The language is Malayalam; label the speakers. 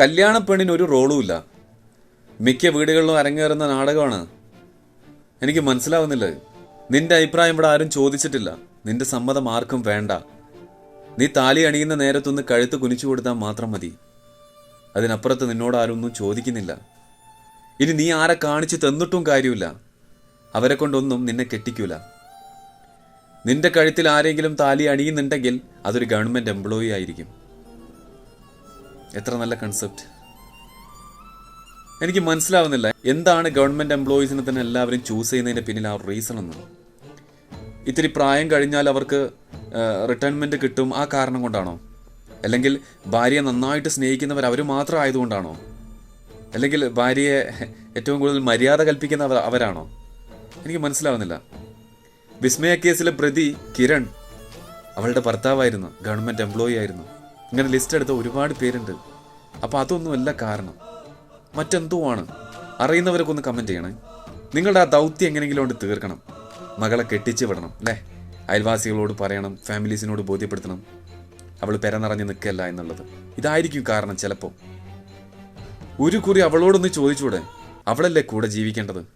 Speaker 1: കല്യാണ പെണ്ണിന് ഒരു റോളുമില്ല മിക്ക വീടുകളിലും അരങ്ങേറുന്ന നാടകമാണ്. എനിക്ക് മനസ്സിലാവുന്നില്ല. നിന്റെ അഭിപ്രായം ഇവിടെ ആരും ചോദിച്ചിട്ടില്ല. നിന്റെ സമ്മതം ആർക്കും വേണ്ട. നീ താലി അണിയുന്ന നേരത്തൊന്ന് കഴുത്ത് കുനിച്ചു കൊടുത്താൽ മാത്രം മതി. അതിനപ്പുറത്ത് നിന്നോട് ആരൊന്നും ചോദിക്കുന്നില്ല. ഇനി നീ ആരെ കാണിച്ചു തന്നിട്ടും കാര്യമില്ല. അവരെ കൊണ്ടൊന്നും നിന്നെ കെട്ടിക്കൂല. നിന്റെ കഴുത്തിൽ ആരെങ്കിലും താലി അണിയുന്നുണ്ടെങ്കിൽ അതൊരു ഗവൺമെന്റ് എംപ്ലോയി ആയിരിക്കും. എത്ര നല്ല കൺസെപ്റ്റ് എനിക്ക് മനസ്സിലാവുന്നില്ല എന്താണ് ഗവൺമെന്റ് എംപ്ലോയീസിനെ തന്നെ എല്ലാവരും ചൂസ് ചെയ്യുന്നതിന്റെ പിന്നിൽ ആ റീസൺ എന്ന്. ഇത്തിരി പ്രായം കഴിഞ്ഞാൽ അവർക്ക് റിട്ടയർമെന്റ് കിട്ടും ആ കാരണം കൊണ്ടാണോ? അല്ലെങ്കിൽ ഭാര്യയെ നന്നായിട്ട് സ്നേഹിക്കുന്നവർ അവർ മാത്രം ആയതുകൊണ്ടാണോ? അല്ലെങ്കിൽ ഭാര്യയെ ഏറ്റവും കൂടുതൽ മര്യാദ കൽപ്പിക്കുന്നവർ അവരാണോ? എനിക്ക് മനസ്സിലാവുന്നില്ല. വിസ്മയ കേസിലെ പ്രതി കിരൺ അവളുടെ ഭർത്താവായിരുന്നു ഗവൺമെന്റ് എംപ്ലോയി ആയിരുന്നു. ഇങ്ങനെ ലിസ്റ്റ് എടുത്ത ഒരുപാട് പേരുണ്ട്. അപ്പോൾ അതൊന്നുമല്ല കാരണം. മറ്റെന്തോ ആണ് അറിയുന്നവരൊക്കെ ഒന്ന് കമന്റ് ചെയ്യണേ. നിങ്ങളുടെ ആ ദൗത്യം എങ്ങനെയെങ്കിലും കൊണ്ട് തീർക്കണം. മകളെ കെട്ടിച്ച് വിടണം അല്ലേ? അയൽവാസികളോട് പറയണം ഫാമിലീസിനോട് ബോധ്യപ്പെടുത്തണം. അവൾ പെര നിറഞ്ഞ് നിൽക്കല്ല എന്നുള്ളത്. ഇതായിരിക്കും കാരണം ചിലപ്പോൾ ഒരു കുറി അവളോടൊന്ന് ചോദിച്ചൂടെ? അവളല്ലേ കൂടെ ജീവിക്കേണ്ടത്?